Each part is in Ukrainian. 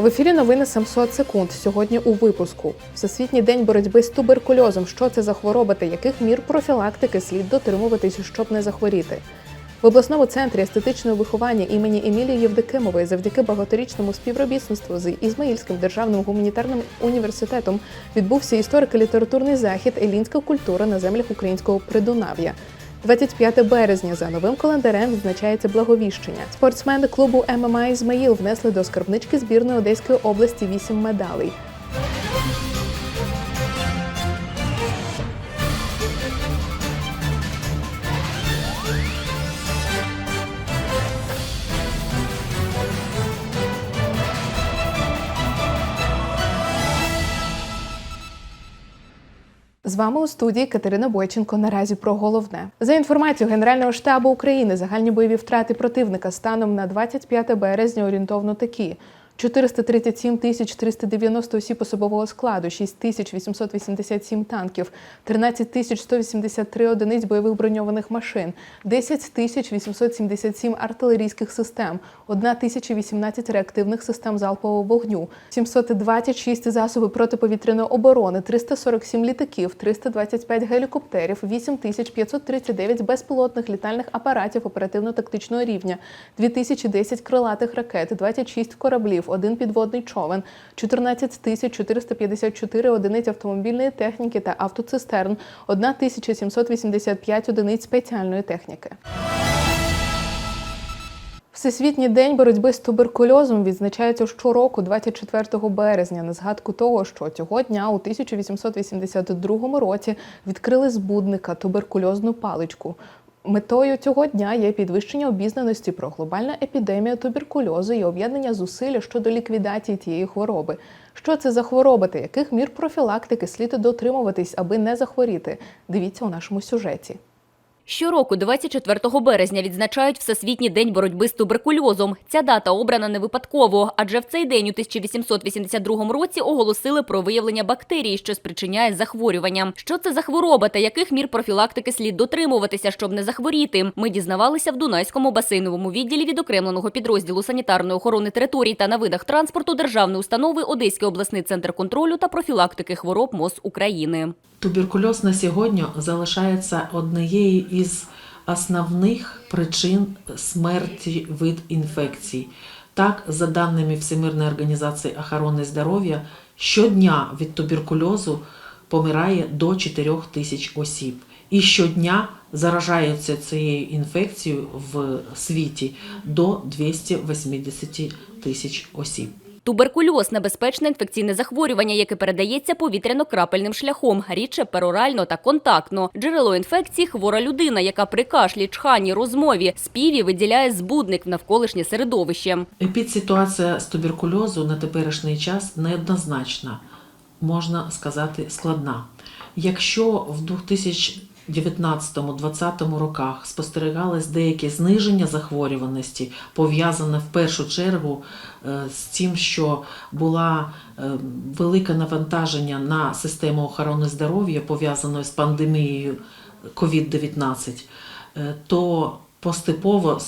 В ефірі новини 700 секунд. Сьогодні у випуску Всесвітній день боротьби з туберкульозом. Що це за хвороба та яких мір профілактики слід дотримуватися, щоб не захворіти? В обласному центрі естетичного виховання імені Емілії Євдокимової завдяки багаторічному співробітництву з Ізмаїльським державним гуманітарним університетом відбувся історико-літературний захід Елінська культура на землях українського Придунав'я. 25 березня за новим календарем відзначається благовіщення. Спортсмени клубу ММА Ізмаїл внесли до скарбнички збірної Одеської області 8 медалей. З вами у студії Катерина Бойченко. Наразі про головне за інформацією Генерального штабу України. Загальні бойові втрати противника станом на 25 березня орієнтовно такі. 437 тисяч 390 осіб особового складу, 6 тисяч 887 танків, 13 тисяч 183 одиниць бойових броньованих машин, 10 тисяч 877 артилерійських систем, 1 тисяча 18 реактивних систем залпового вогню, 726 засобів протиповітряної оборони, 347 літаків, 325 гелікоптерів, 8 тисяч 539 безпілотних літальних апаратів оперативно-тактичного рівня, 2010 крилатих ракет, 26 кораблів, один підводний човен, 14 тисяч 454 одиниць автомобільної техніки та автоцистерн, 1 тисяча 785 одиниць спеціальної техніки. Всесвітній день боротьби з туберкульозом відзначається щороку, 24 березня, на згадку того, що цього дня у 1882 році відкрили збудника туберкульозну паличку. Метою цього дня є підвищення обізнаності про глобальну епідемію туберкульозу і об'єднання зусиль щодо ліквідації тієї хвороби. Що це за хвороба та яких мір профілактики слід дотримуватись, аби не захворіти? Дивіться у нашому сюжеті. Щороку, 24 березня, відзначають Всесвітній день боротьби з туберкульозом. Ця дата обрана не випадково, адже в цей день у 1882 році оголосили про виявлення бактерії, що спричиняє захворювання. Що це за хвороба та яких мір профілактики слід дотримуватися, щоб не захворіти? Ми дізнавалися в Дунайському басейновому відділі відокремленого підрозділу санітарної охорони територій та на видах транспорту державної установи Одеський обласний центр контролю та профілактики хвороб МОЗ України. Туберкульоз на сьогодні залишається однією із основних причин смерті від інфекцій. Так, за даними Всемирної організації охорони здоров'я, щодня від туберкульозу помирає до 4 тисяч осіб. І щодня заражаються цією інфекцією в світі до 280 тисяч осіб. Туберкульоз – небезпечне інфекційне захворювання, яке передається повітряно-крапельним шляхом, рідше перорально та контактно. Джерело інфекції – хвора людина, яка при кашлі, чханні, розмові, співі виділяє збудник в навколишнє середовище. Епідситуація з туберкульозу на теперішній час неоднозначна, можна сказати, складна. Якщо в 2019-2020 роках спостерігалось деяке зниження захворюваності, пов'язане в першу чергу е, з тим, що була е, велике навантаження на систему охорони здоров'я, пов'язане з пандемією COVID-19, е, то Поступово,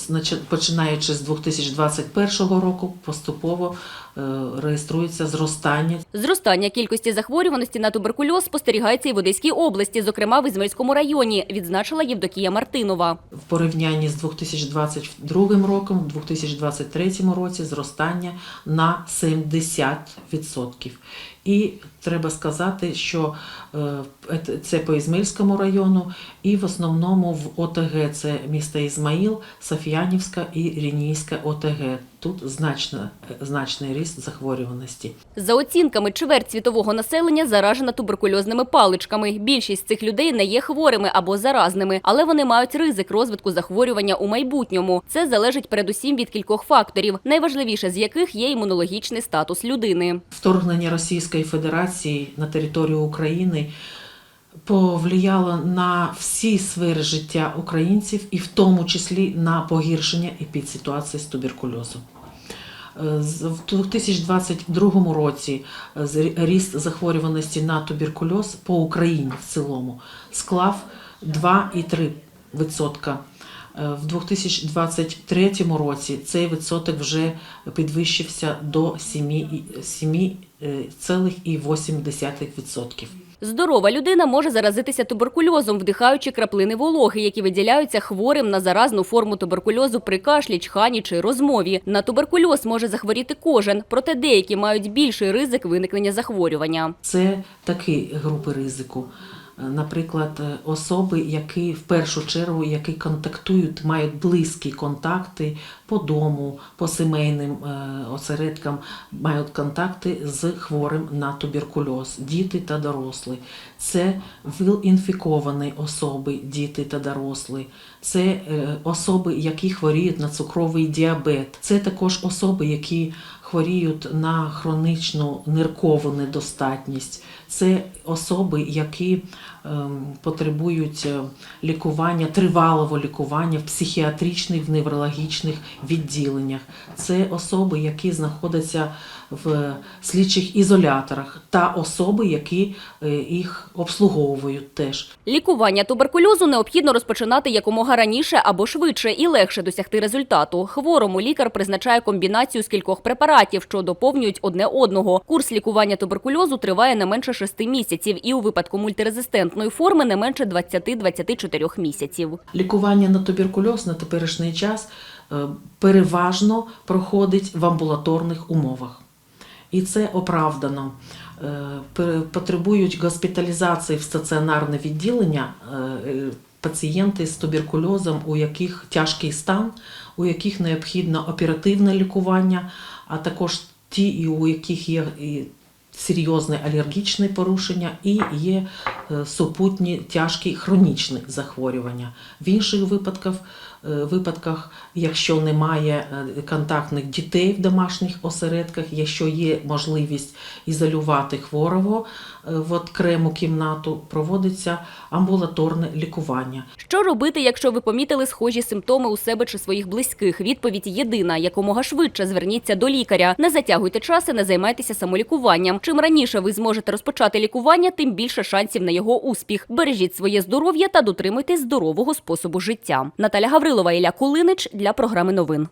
починаючи з 2021 року, поступово е, реєструється зростання Зростання кількості захворюваності на туберкульоз спостерігається і в Одеській області, зокрема в Ізмельському районі, відзначила Євдокія Мартинова. в порівнянні з 2022 роком, в 2023 році зростання на 70%. І треба сказати, що е, це по Ізмельському району, і в основному в ОТГ це міста Ізмаїл, Софіянівська і Рінійська ОТГ. Тут значна, значний ріст захворюваності. За оцінками, чверть світового населення заражена туберкульозними паличками. Більшість цих людей не є хворими або заразними, але вони мають ризик розвитку захворювання у майбутньому. Це залежить передусім від кількох факторів, найважливіше з яких є імунологічний статус людини. Вторгнення Російської Федерації на територію України повлияло на всі сфери життя українців, і в тому числі на погіршення епідситуації з туберкульозом. Е, В 2022 році е, ріст захворюваності на туберкульоз по Україні в цілому склав 2,3%. Е, В 2023 році цей відсоток вже підвищився до е, 7,8%. Здорова людина може заразитися туберкульозом, вдихаючи краплини вологи, які виділяються хворим на заразну форму туберкульозу при кашлі, чхані чи розмові. На туберкульоз може захворіти кожен, проте деякі мають більший ризик виникнення захворювання. Це такі групи ризику. Е, Наприклад, е, особи, які в першу чергу які контактують, мають близькі контакти по дому, по сімейним е, осередкам, мають контакти з хворим на туберкульоз, діти та дорослі. Це віл-інфіковані особи, діти та дорослі. Це особи, які хворіють на цукровий діабет. Це також особи, які хворіють на хронічну ниркову недостатність. Це особи, які ем, потребують е, лікування, тривалого лікування в психіатричних, в неврологічних відділеннях. Це особи, які знаходяться в слідчих ізоляторах, та особи, які е, їх обслуговують теж. Лікування туберкульозу необхідно розпочинати якомога раніше або швидше і легше досягти результату. Хворому лікар призначає комбінацію з кількох препаратів, що доповнюють одне одного. Курс лікування туберкульозу триває не менше 6 місяців і у випадку мультирезистентної форми не менше 20-24 місяців. Лікування на туберкульоз на теперішній час е, переважно проходить в амбулаторних умовах. І це оправдано. Е, Потребують госпіталізації в стаціонарне відділення е, е, пацієнти з туберкульозом, у яких тяжкий стан, у яких необхідно оперативне лікування, а також ті, у яких є серйозне алергічне порушення і є супутні тяжкі хронічні захворювання. В інших випадках, випадках, якщо немає е, контактних дітей в домашніх осередках, якщо є можливість ізолювати хворого е, в окрему кімнату, проводиться амбулаторне лікування. Що робити, якщо ви помітили схожі симптоми у себе чи своїх близьких? Відповідь єдина: якомога швидше зверніться до лікаря. Не затягуйте час і не займайтеся самолікуванням. Чим раніше ви зможете розпочати лікування, тим більше шансів на його успіх. Бережіть своє здоров'я та дотримуйтесь здорового способу життя. Наталя Гаврилова, Ілля Кулинич для програми новин.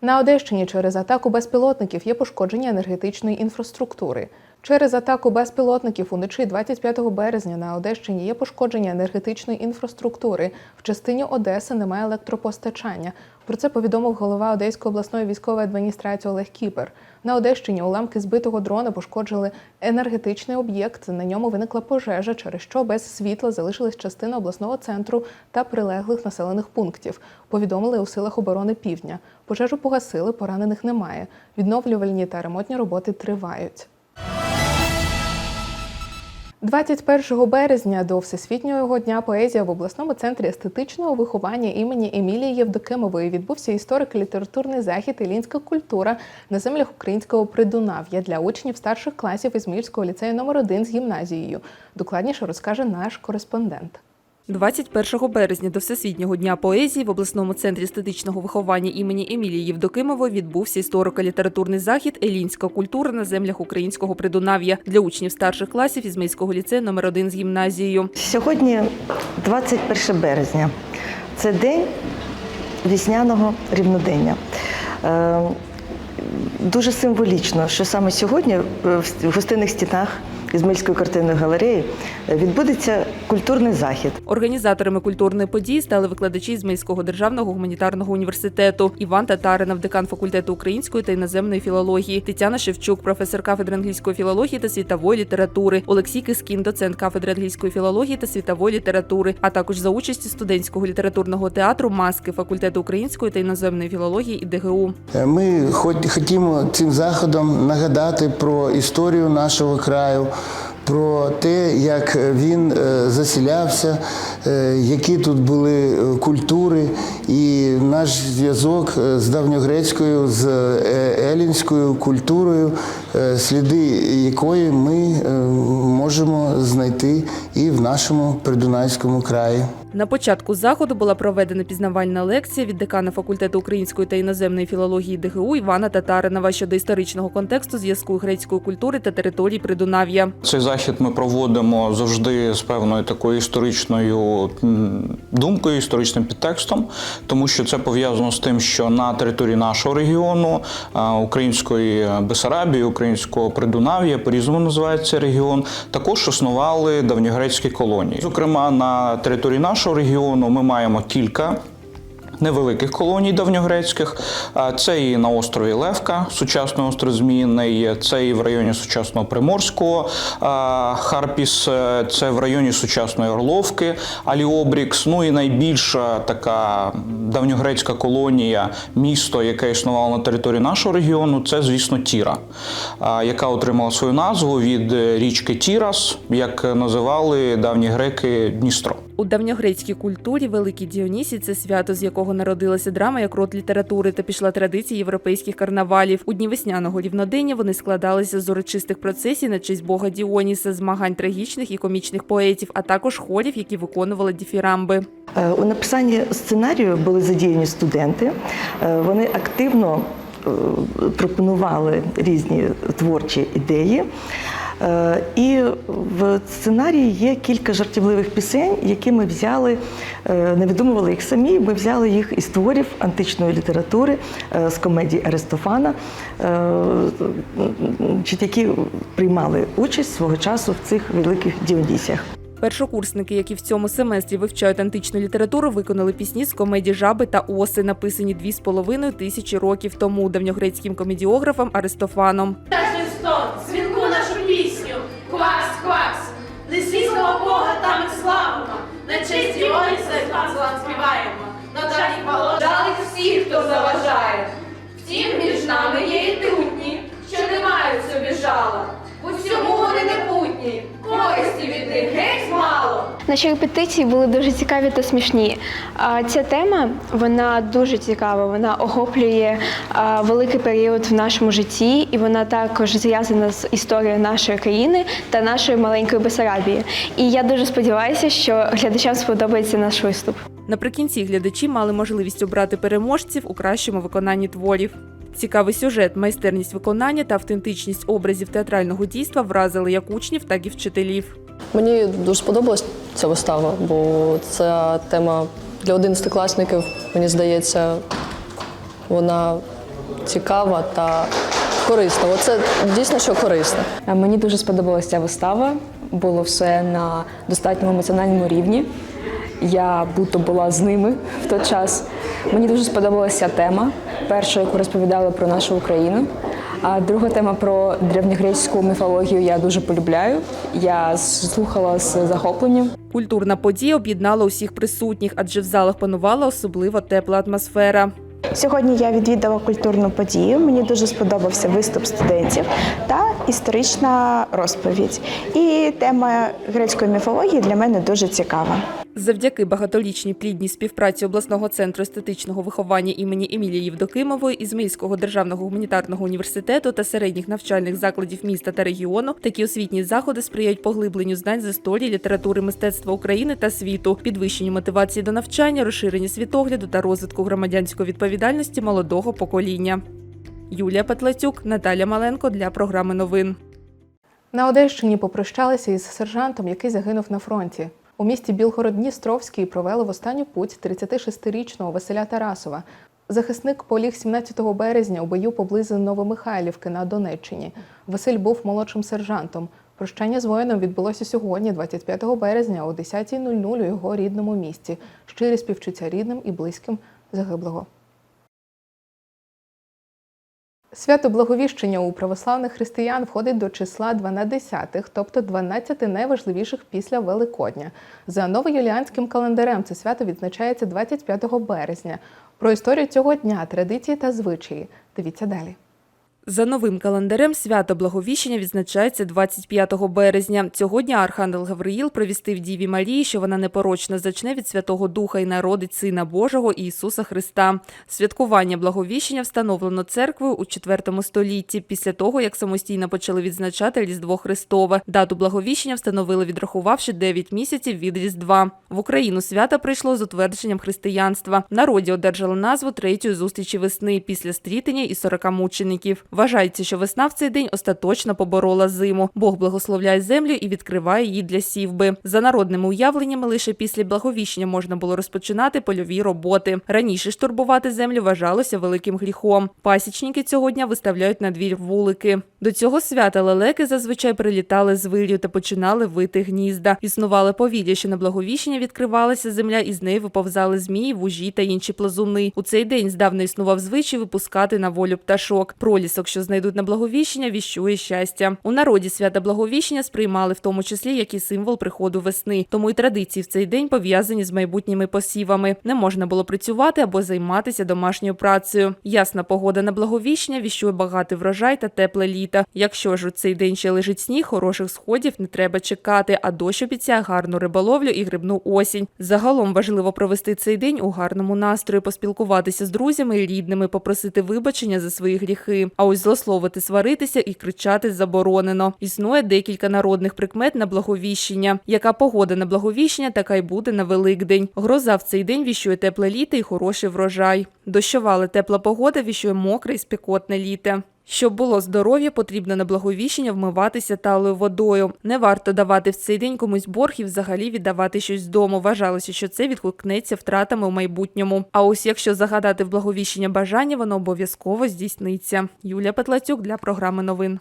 На Одещині через атаку безпілотників є пошкодження енергетичної інфраструктури. Через атаку безпілотників уночі 25 березня на Одещині є пошкодження енергетичної інфраструктури. В частині Одеси немає електропостачання. Про це повідомив голова Одеської обласної військової адміністрації Олег Кіпер. На Одещині уламки збитого дрона пошкоджили енергетичний об'єкт. На ньому виникла пожежа, через що без світла залишилась частина обласного центру та прилеглих населених пунктів. Повідомили у силах оборони Півдня. Пожежу погасили, поранених немає. Відновлювальні та ремонтні роботи тривають. 21 березня до Всесвітнього дня поезія в обласному центрі естетичного виховання імені Емілії Євдокимової відбувся історико-літературний захід Ілінська культура на землях українського придунав'я для учнів старших класів Ізмаїльського ліцею номер 1 з гімназією. Докладніше розкаже наш кореспондент. 21 березня до Всесвітнього дня поезії в обласному центрі естетичного виховання імені Емілії Євдокимової відбувся історико-літературний захід Елінська культура на землях українського придунав'я для учнів старших класів Ізмейського ліцею номер 1 з гімназією. Сьогодні 21 березня. Це день вісняного рівнодення. Е, Дуже символічно, що саме сьогодні е, в гостинних стінах Ізмаїльської картинної галереї е, відбудеться культурний захід. Організаторами культурної події стали викладачі Ізмаїльського державного гуманітарного університету Іван Татаринов, декан факультету української та іноземної філології, Тетяна Шевчук, професор кафедри англійської філології та світової літератури, Олексій Кискін, доцент кафедри англійської філології та світової літератури, а також за участі студентського літературного театру Маски факультету української та іноземної філології і ДГУ. Ми хоч- хотімо цим заходом нагадати про історію нашого краю, про те, як він е, засілявся, які тут були е, культури, і наш зв'язок е, з давньогрецькою, з е, елінською культурою, е, сліди якої ми е, можемо знайти і в нашому придунайському краї. На початку заходу була проведена пізнавальна лекція від декана факультету української та іноземної філології ДГУ Івана Татаринова щодо історичного контексту зв'язку грецької культури та територій Придунав'я. Цей захід ми проводимо завжди з певною такою історичною думкою, історичним підтекстом, тому що це пов'язано з тим, що на території нашого регіону, української Бесарабії, українського Придунав'я, по-різному називається регіон, також існували давньогрецькі колонії. Зокрема, на території нашого регіону ми маємо кілька невеликих колоній давньогрецьких. Це і на острові Левка, сучасний остров Зміїний, це і в районі сучасного Приморського Харпіс, е, це в районі сучасної Орловки, Аліобрікс. Ну і найбільша така давньогрецька колонія, місто, яке існувало на території нашого регіону, це, звісно, Тіра, яка отримала свою назву від е, річки Тірас, як називали давні греки Дністро. У давньогрецькій культурі Великий Діонісій це свято, з якого народилася драма як род літератури та пішла традиція європейських карнавалів. У дні весняного рівнодення вони складалися з урочистих процесій на честь бога Діоніса, змагань трагічних і комічних поетів, а також хорів, які виконували діфірамби. Е, У написанні сценарію були задіяні студенти. Е, Вони активно е, пропонували різні творчі ідеї. Е, І в сценарії є кілька жартівливих пісень, які ми взяли, е, не видумували їх самі. Ми взяли їх із творів античної літератури, е, з комедії Аристофана, чи які приймали участь свого часу в цих великих Діонісіях. Першокурсники, які в цьому семестрі вивчають античну літературу, виконали пісні з комедії Жаби та Оси, написані дві з половиною тисячі років тому давньогрецьким комедіографом Аристофаном. Нашу Наші репетиції були дуже цікаві та смішні. А Ця тема вона дуже цікава. Вона охоплює великий період в нашому житті, і вона також зв'язана з історією нашої країни та нашої маленької Бесарабії. І я дуже сподіваюся, що глядачам сподобається наш виступ. Наприкінці глядачі мали можливість обрати переможців у кращому виконанні творів. Цікавий сюжет, майстерність виконання та автентичність образів театрального дійства вразили як учнів, так і вчителів. Мені дуже сподобалась ця вистава, бо ця тема для 11-класників, мені здається, вона цікава та корисна. Оце дійсно що корисне. Мені дуже сподобалася ця вистава. Було все на достатньо емоціональному рівні. Я будто була з ними в той час. Мені дуже сподобалася тема. Перша, яку розповідали про нашу Україну. А друга тема про древньогрецьку міфологію я дуже полюбляю. Я слухала з захопленням. Культурна подія об'єднала усіх присутніх, адже в залах панувала особливо тепла атмосфера. Сьогодні я відвідала культурну подію. Мені дуже сподобався виступ студентів та історична розповідь. І тема грецької міфології для мене дуже цікава. Завдяки багатолічній плідній співпраці обласного центру естетичного виховання імені Емілії Євдокимової, Ізмаїльського державного гуманітарного університету та середніх навчальних закладів міста та регіону такі освітні заходи сприяють поглибленню знань з історії, літератури, мистецтва України та світу, підвищенню мотивації до навчання, розширенню світогляду та розвитку громадянської відповідальності молодого покоління. Юлія Петлацюк, Наталя Маленко для програми новин. На Одещині попрощалися із сержантом, який загинув на фронті. У місті Білгород-Дністровський провели в останню путь 36-річного Василя Тарасова. Захисник поліг 17 березня у бою поблизу Новомихайлівки на Донеччині. Василь був молодшим сержантом. Прощання з воїном відбулося сьогодні, 25 березня, о 10.00 у його рідному місті. Щирі співчуття рідним і близьким загиблого. Свято Благовіщення у православних християн входить до числа 12, тобто 12 найважливіших після Великодня. За новоюліанським календарем це свято відзначається 25 березня. Про історію цього дня, традиції та звичаї. Дивіться далі. За новим календарем свято Благовіщення відзначається 25 березня. Цього дня архангел Гавриїл провістив Діві Марії, що вона непорочно зачне від Святого Духа і народить Сина Божого Ісуса Христа. Святкування Благовіщення встановлено церквою у IV столітті, після того, як самостійно почали відзначати Різдво Христове. Дату Благовіщення встановили, відрахувавши 9 місяців від Різдва. В Україну свято прийшло з утвердженням християнства. В народі одержало назву третьої зустрічі весни після стрітення і 40 мучеників. Вважається, що весна в цей день остаточно поборола зиму. Бог благословляє землю і відкриває її для сівби. За народними уявленнями, лише після благовіщення можна було розпочинати польові роботи. Раніше ж турбувати землю вважалося великим гріхом. Пасічники цього дня виставляють на двір вулики. До цього свята лелеки зазвичай прилітали з вирію та починали вити гнізда. Існували повір'я, що на благовіщення відкривалася земля, і з неї виповзали змії, вужі та інші плазуни. У цей день здавна існував звичай випускати на волю пташок. Пролісок, що знайдуть на благовіщення, віщує щастя. У народі свята благовіщення сприймали в тому числі як і символ приходу весни. Тому й традиції в цей день пов'язані з майбутніми посівами. Не можна було працювати або займатися домашньою працею. Ясна погода на благовіщення віщує багатий врожай та тепле літо. Якщо ж у цей день ще лежить сніг, хороших сходів не треба чекати, а дощ обіцяє гарну риболовлю і грибну осінь. Загалом важливо провести цей день у гарному настрої, поспілкуватися з друзями і рідними, попросити вибачення за свої гріхи. А ось злословити, сваритися і кричати заборонено. Існує декілька народних прикмет на благовіщення. Яка погода на благовіщення, така й буде на Великдень. Гроза в цей день віщує тепле літо і хороший врожай. Дощова, тепла погода віщує мокре і спекотне літо. Щоб було здоров'я, потрібно на благовіщення вмиватися талою водою. Не варто давати в цей день комусь борг і взагалі віддавати щось з дому. Вважалося, що це відгукнеться втратами в майбутньому. А ось якщо загадати в благовіщення бажання, воно обов'язково здійсниться. Юлія Петлацюк для програми новин.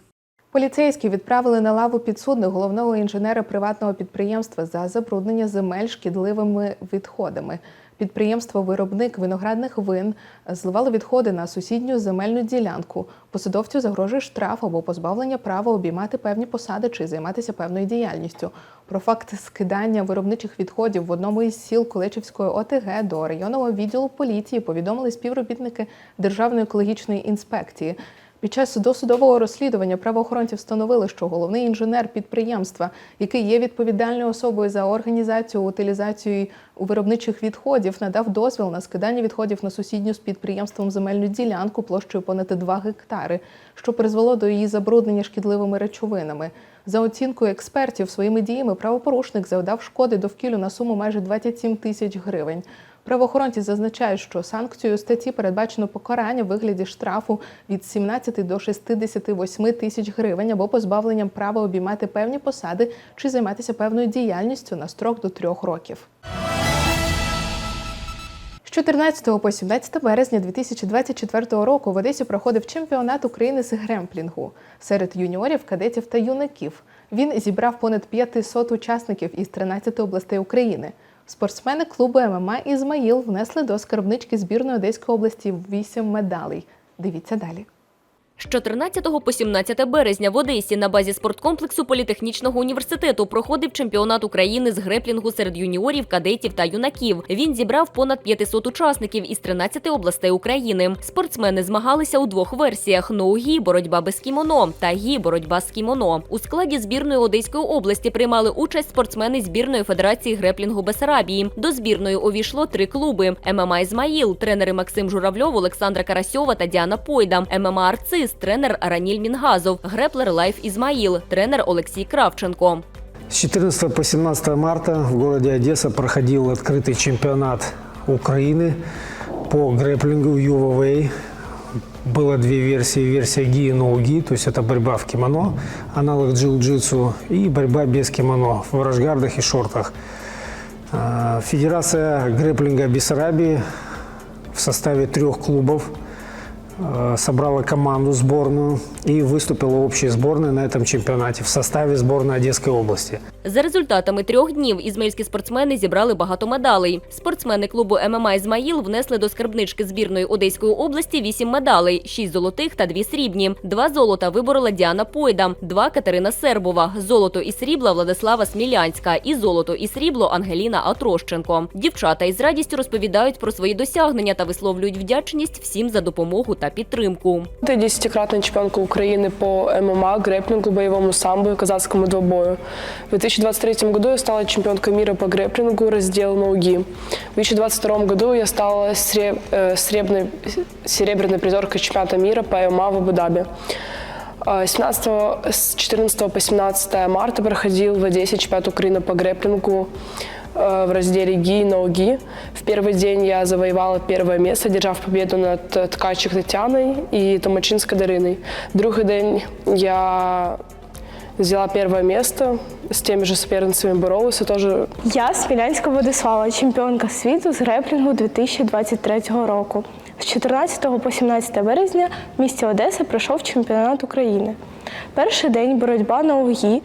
Поліцейські відправили на лаву підсудних головного інженера приватного підприємства за забруднення земель шкідливими відходами. Підприємство Виробник виноградних вин зливало відходи на сусідню земельну ділянку. Посадовцю загрожує штраф або позбавлення права обіймати певні посади чи займатися певною діяльністю. Про факт скидання виробничих відходів в одному із сіл Колечівської ОТГ до районного відділу поліції повідомили співробітники Державної екологічної інспекції. Під час досудового розслідування правоохоронці встановили, що головний інженер підприємства, який є відповідальною особою за організацію утилізацію виробничих відходів, надав дозвіл на скидання відходів на сусідню з підприємством земельну ділянку площею понад 2 гектари, що призвело до її забруднення шкідливими речовинами. За оцінкою експертів, своїми діями правопорушник завдав шкоди довкіллю на суму майже 27 тисяч гривень. Правоохоронці зазначають, що санкцією статті передбачено покарання в вигляді штрафу від 17 до 68 тисяч гривень або позбавленням права обіймати певні посади чи займатися певною діяльністю на строк до трьох років. З 14 по 17 березня 2024 року в Одесі проходив чемпіонат України з гремплінгу серед юніорів, кадетів та юнаків. Він зібрав понад 500 учасників із 13 областей України. Спортсмени клубу ММА Ізмаїл внесли до скарбнички збірної Одеської області 8 медалей. Дивіться далі. З 14 по 17 березня в Одесі на базі спорткомплексу Політехнічного університету проходив чемпіонат України з греплінгу серед юніорів, кадетів та юнаків. Він зібрав понад 500 учасників із 13 областей України. Спортсмени змагалися у двох версіях: ноугі боротьба без кімоно та гі боротьба з кімоно. У складі збірної Одеської області приймали участь спортсмени збірної федерації греплінгу Бесарабії. До збірної увійшло три клуби: ММА Ізмаїл, тренери Максим Журавльов, Олександра Карасьова та Діана Пойда, ММА Арцис, тренер Раніль Мінгазов, греплер Лайф Ізмаїл, тренер Олексій Кравченко. С 14 по 17 марта в городе Одесса проходил открытый чемпионат Украины по грэплингу UVA. Было две версии. Версия ги и ноу-ги, то есть это борьба в кимоно, аналог джиу-джитсу, и борьба без кимоно в рашгардах и шортах. А, Федерация грэплинга Бессарабии в составе трех клубов э, собрала команду сборную и выступила общей сборной на этом чемпионате в составе сборной Одесской области. За результатами трьох днів ізмаїльські спортсмени зібрали багато медалей. Спортсмени клубу ММА Ізмаїл внесли до скарбнички збірної Одеської області вісім медалей: шість золотих та дві срібні. Два золота виборола Діана Пойда, два Катерина Сербова, золото і срібла Владислава Смілянська і золото і срібло Ангеліна Атрощенко. Дівчата із радістю розповідають про свої досягнення та висловлюють вдячність всім за допомогу та підтримку. Я десятикратная чемпионка Украины по ММА, грэпплингу, боевому самбо и казахскому двобою. В 2023 году я стала чемпионкой мира по грэпплингу, раздел ноуги. В 2022 году я стала сре- э, сребной- серебряной призеркой чемпионата мира по ММА в Абу-Даби. А, 17 с 14 по 17 марта проходил в Одессе чемпионат Украины по грэпплингу э, в разделе ГИ ноуги. В первый день я завоевала первое место, держав победу над э, Ткачик Тетяной и Томачинской Дариной. Другий день я взяла первое место, с теми же соперницами боролась и тоже Я Смілянська Владислава, чемпіонка світу з греплінгу 2023 року. З 14 по 17 березня в місті Одеса пройшов чемпіонат України. Перший день боротьба на угі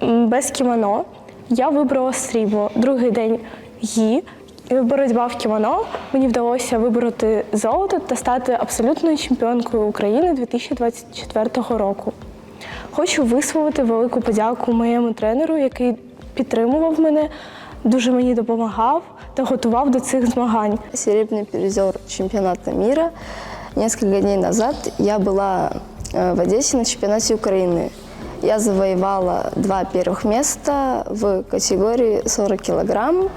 без кімоно. Я вибрала срібло. Другий день гі. Боротьба в кімоно. Мені вдалося вибороти золото та стати абсолютною чемпіонкою України 2024 року. Хочу висловити велику подяку моєму тренеру, який підтримував мене, дуже мені допомагав та готував до цих змагань. серебряный призер чемпионата мира. Несколько дней назад я была э, в Одессе на чемпионате Украины. Я завоевала два первых места в категории 40 килограмм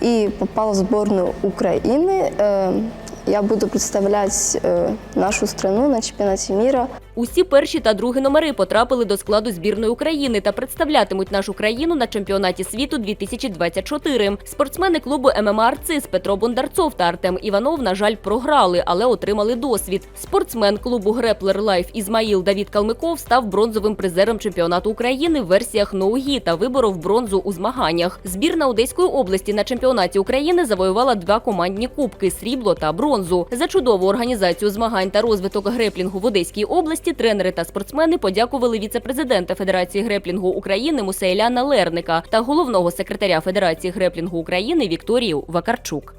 и попала в сборную Украины. Э, Я буду представлять э, нашу страну на чемпионате мира. Усі перші та другі номери потрапили до складу збірної України та представлятимуть нашу країну на чемпіонаті світу 2024. Спортсмени клубу ММА «Арцис» Петро Бондарцов та Артем Іванов, на жаль, програли, але отримали досвід. Спортсмен клубу Греплер Лайф Ізмаїл Давід Калмиков став бронзовим призером чемпіонату України в версіях ноугі та виборов бронзу у змаганнях. Збірна Одеської області на чемпіонаті України завоювала два командні кубки срібло та бронзу. За чудову організацію змагань та розвиток греплінгу в Одеській області тренери та спортсмени подякували віце-президента Федерації греплінгу України Мусейляна Лерника та головного секретаря Федерації греплінгу України Вікторію Вакарчук.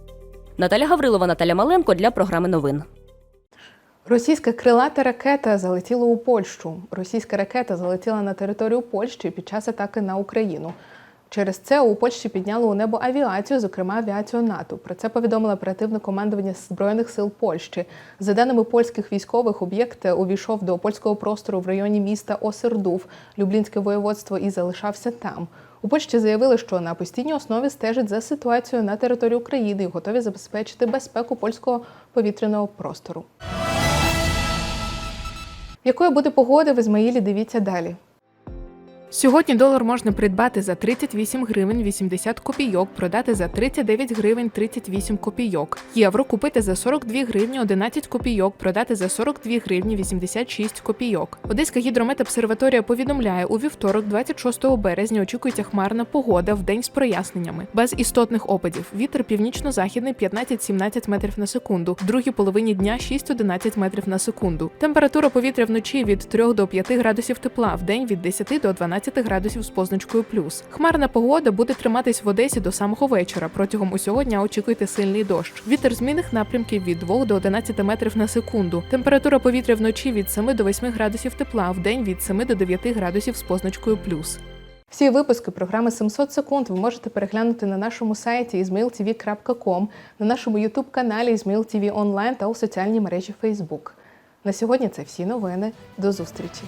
Наталя Гаврилова, Наталя Маленко для програми новин. Російська крилата ракета залетіла у Польщу. Російська ракета залетіла на територію Польщі під час атаки на Україну. Через це у Польщі підняли у небо авіацію, зокрема авіацію НАТО. Про це повідомило оперативне командування Збройних сил Польщі. За даними польських військових, об'єкт увійшов до польського простору в районі міста Осердув, Люблінське воєводство, і залишався там. У Польщі заявили, що на постійній основі стежать за ситуацією на території України і готові забезпечити безпеку польського повітряного простору. Якою буде погода в Ізмаїлі? Дивіться далі. Сьогодні долар можна придбати за 38 гривень 80 копійок, продати за 39 гривень 38 копійок. Євро купити за 42 гривні 11 копійок, продати за 42 гривні 86 копійок. Одеська гідрометобсерваторія повідомляє, у вівторок, 26 березня, очікується хмарна погода в день з проясненнями, без істотних опадів. Вітер північно-західний 15-17 метрів на секунду, в другій половині дня 6-11 метрів на секунду. Температура повітря вночі від 3 до 5 градусів тепла, в день від 10 до 12 градусів з позначкою плюс. Хмарна погода буде триматись в Одесі до самого вечора. Протягом усього дня очікуйте сильний дощ. Вітер змінних напрямків від 2 до 11 метрів на секунду. Температура повітря вночі від 7 до 8 градусів тепла, в день від 7 до 9 градусів з позначкою плюс. Всі випуски програми 700 секунд ви можете переглянути на нашому сайті izmailtv.com, на нашому youtube каналі Izmail TV Online та у соціальній мережі Facebook. На сьогодні це всі новини. До зустрічі!